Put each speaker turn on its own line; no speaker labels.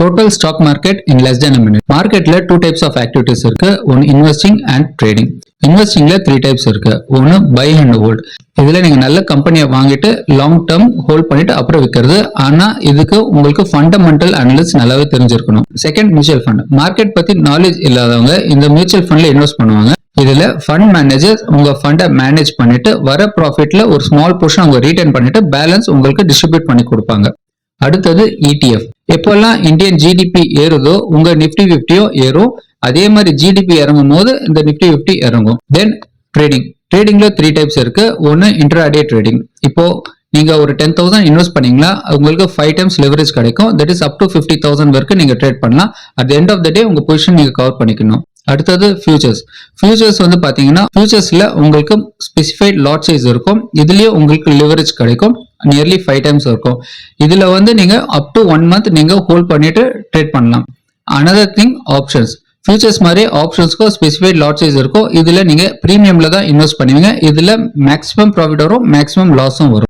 Total stock market in less than a மார்க்கெட்ல two types of activities இருக்கு. ஒன்னு investing and trading இன்வெஸ்டிங்ல three types இருக்கு. ஒன்னு பை அண்ட் ஹோல்ட் இதுல நீங்க நல்ல கம்பெனியை வாங்கிட்டு லாங் டேர்ம் ஹோல்ட் பண்ணிட்டு அப்புறம் விற்கிறது ஆனா இதுக்கு உங்களுக்கு ஃபண்டமெண்டல் அனலிஸ் நல்லாவே தெரிஞ்சிருக்கணும். செகண்ட் மியூச்சுவல் ஃபண்ட் மார்க்கெட் பத்தி நாலேஜ் இல்லாதவங்க இந்த மியூச்சுவல் ஃபண்ட்ல இன்வெஸ்ட் பண்ணுவாங்க. இதுல ஃபண்ட் மேனேஜர் உங்க ஃபண்டை மேனேஜ் பண்ணிட்டு வர ப்ராஃபிட்ல ஒரு ஸ்மால் போர்ஷன் அவங்க ரீட்டர்ன் பண்ணிட்டு பேலன்ஸ் உங்களுக்கு டிஸ்ட்ரிபியூட் பண்ணி கொடுப்பாங்க. அடுத்தது இடிஎஃப் எப்போல்லாம் இந்தியன் ஜிடிபி ஏறுதோ உங்க நிப்டி ஃபிஃப்டியும் ஏறும். அதே மாதிரி ஜிடிபி இறங்கும் போது இந்த நிப்டி ஃபிஃப்டி இறங்கும். தென் ட்ரேடிங் ட்ரேடிங்ல த்ரீ டைப்ஸ் இருக்கு. ஒன்னு இன்ட்ராடே ட்ரேடிங் இப்போ நீங்க ஒரு டென் தௌசண்ட் இன்வெஸ்ட் பண்ணீங்களா உங்களுக்கு ஃபைவ் டைம்ஸ் லெவரேஜ் கிடைக்கும். That is up to fifty thousand வரைக்கும் நீங்க ட்ரேட் பண்ணலாம். At end of the day உங்க பொசிஷன் நீங்க கவர் பண்ணிக்கணும். அடுத்தது ஃபியூச்சர்ஸ் ஃபியூச்சர்ஸ் வந்து பாத்தீங்கன்னா ஃபியூச்சர்ஸ்ல உங்களுக்கு ஸ்பெசிஃபைட் லாட் சைஸ் இருக்கும். இதுலயே உங்களுக்கு லிவரேஜ் கிடைக்கும். நியர்லி ஃபைவ் டைம்ஸ் இருக்கும். இதில் வந்து நீங்கள் அப் டு ஒன் மந்த் நீங்கள் ஹோல்ட் பண்ணிட்டு ட்ரேட் பண்ணலாம். அனதர் திங் ஆப்ஷன்ஸ் ஃபியூச்சர்ஸ் மாதிரி ஆப்ஷன்ஸ்க்கும் ஸ்பெசிஃபைட் லாட் சைஸ் இருக்கும். இதில் நீங்கள் ப்ரீமியமில் தான் இன்வெஸ்ட் பண்ணுவீங்க. இதில் மேக்ஸிமம் ப்ராஃபிட் வரும் மேக்ஸிமம் லாஸும் வரும்.